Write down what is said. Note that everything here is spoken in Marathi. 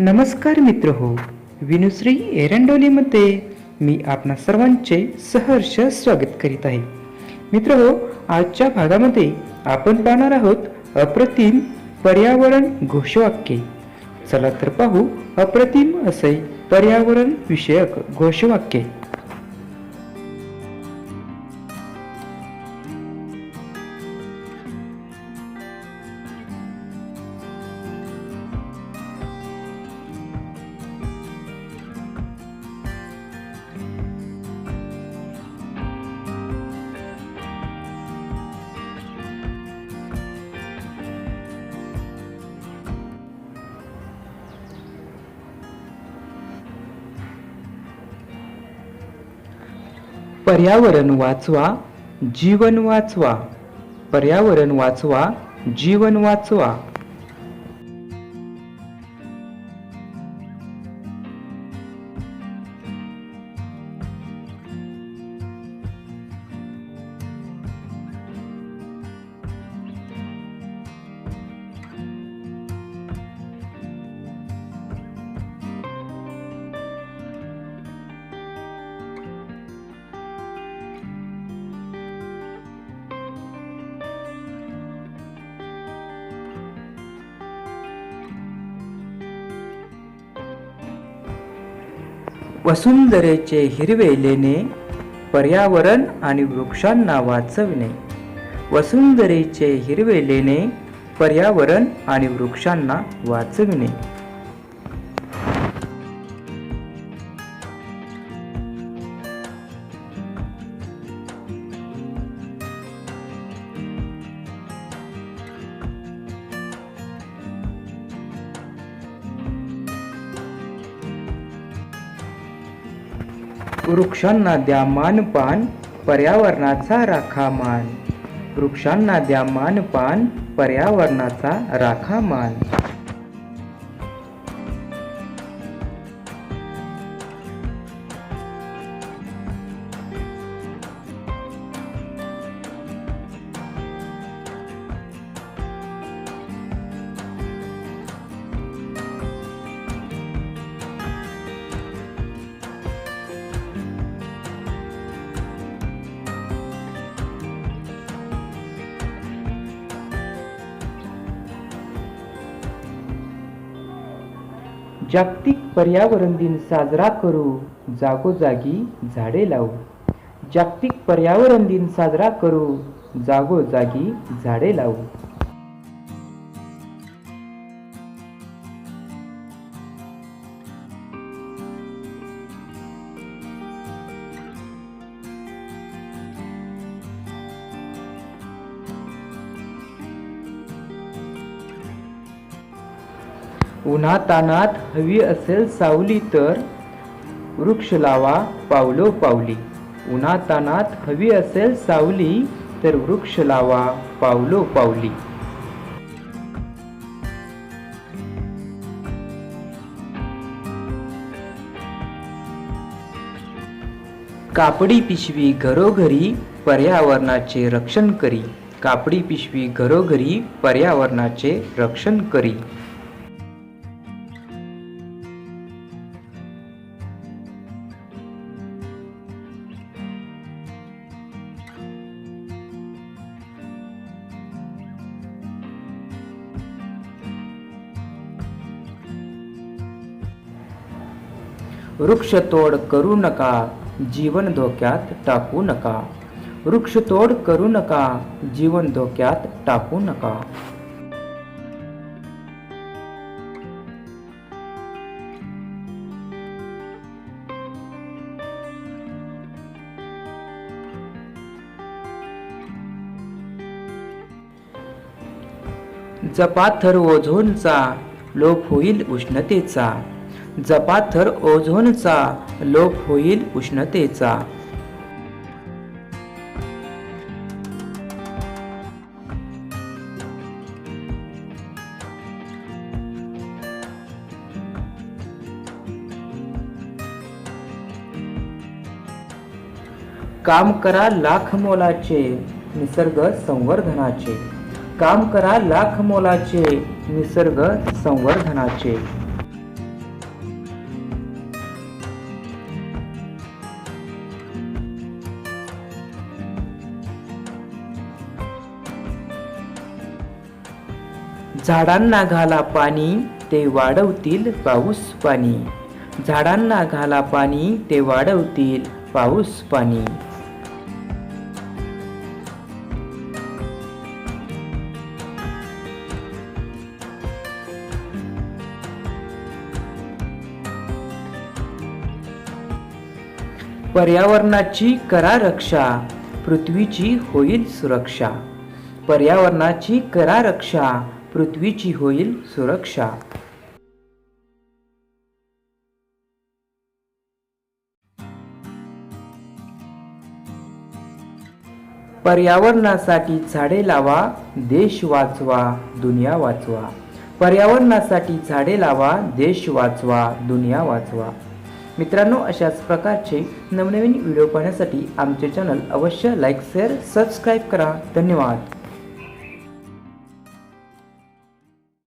नमस्कार मित्र हो विनुश्री एरंडोलीमध्ये मी आपणा सर्वांचे सहर्ष स्वागत करीत आहे. मित्र हो आजच्या भागामध्ये आपण पाहणार आहोत अप्रतिम पर्यावरण घोषवाक्ये. चला तर पाहू अप्रतिम असे पर्यावरण विषयक घोषवाक्ये. पर्यावरण वाचवा जीवन वाचवा. पर्यावरण वाचवा जीवन वाचवा. वसुंधरेचे हिरवे लेणे पर्यावरण आणि वृक्षांना वाचविणे. वसुंधरेचे हिरवे लेणे पर्यावरण आणि वृक्षांना वाचविणे. वृक्षांना द्या मानपान पर्यावरणाचा राखा मान वृक्षांना द्या मानपान पर्यावरणाचा राखा मान जागतिक पर्यावरण दिन साजरा करू. जागोजागी झाडे लावू. जागतिक पर्यावरण दिन साजरा करू. जागोजागी झाडे लावू. उन्हातानात हवी असेल सावली तर वृक्ष लावा पावलो पावली. उन्हातानात हवी असेल सावली तर वृक्ष लावा पावलो पावली. कापडी पिशवी घरोघरी पर्यावरणाचे रक्षण करी. कापडी पिशवी घरोघरी पर्यावरणाचे रक्षण करी. वृक्षतोड करू नका जीवन धोक्यात टाकू नका. वृक्षतोड करू नका जीवन धोक्यात टाकू नका. जपाथर ओझोनचा लोप होईल उष्णतेचा. जपाथर ओझोनचा लोप होईल उष्णतेचा. काम करा लाख मोलाचे निसर्ग संवर्धनाचे. काम करा लाख मोलाचे निसर्ग संवर्धनाचे. झाडांना घाला पाणी ते वाढवतील पाऊस पाणी. झाडांना घाला पाणी ते वाढवतील पाऊस पाणी. पर्यावरणाची करा रक्षा पृथ्वीची होईल सुरक्षा. पर्यावरणाची करा रक्षा पृथ्वीची होईल सुरक्षा. पर्यावरणासाठी झाडे लावा देश वाचवा दुनिया वाचवा. पर्यावरणासाठी झाडे लावा देश वाचवा दुनिया वाचवा. मित्रांनो अशाच प्रकारचे नवनवीन व्हिडिओ पाहण्यासाठी आमचे चॅनल अवश्य लाईक शेअर सबस्क्राईब करा. धन्यवाद.